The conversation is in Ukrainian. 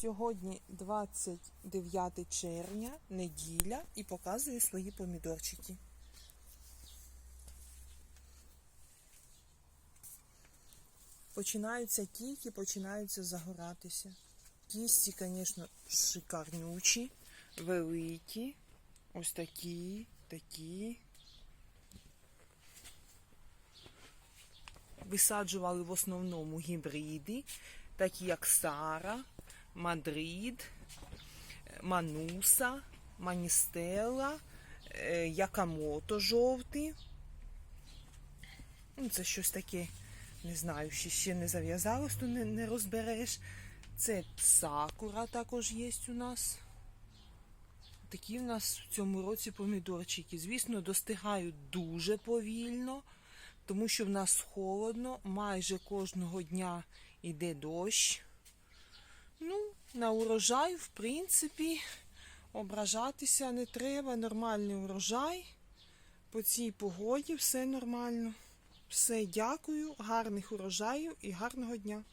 Сьогодні 29 червня, неділя, і показую свої помідорчики. Починаються тільки, починаються загоратися. Кісті, звісно, шикарнючі, великі. Ось такі, такі. Висаджували в основному гібриди, такі як Сара, Мадрид, Мануса, Маністела, е, Якамото жовтий. Ну, Це щось таке, не знаю, ще, ще не зав'язалось, то не, не розбереш. Це сакура також є у нас. Такі в нас в цьому році помідорчики. Звісно, достигають дуже повільно, тому що в нас холодно, майже кожного дня йде дощ. На урожай, в принципі, ображатися не треба. Нормальний урожай. По цій погоді все нормально. Все, дякую, гарних урожаїв і гарного дня.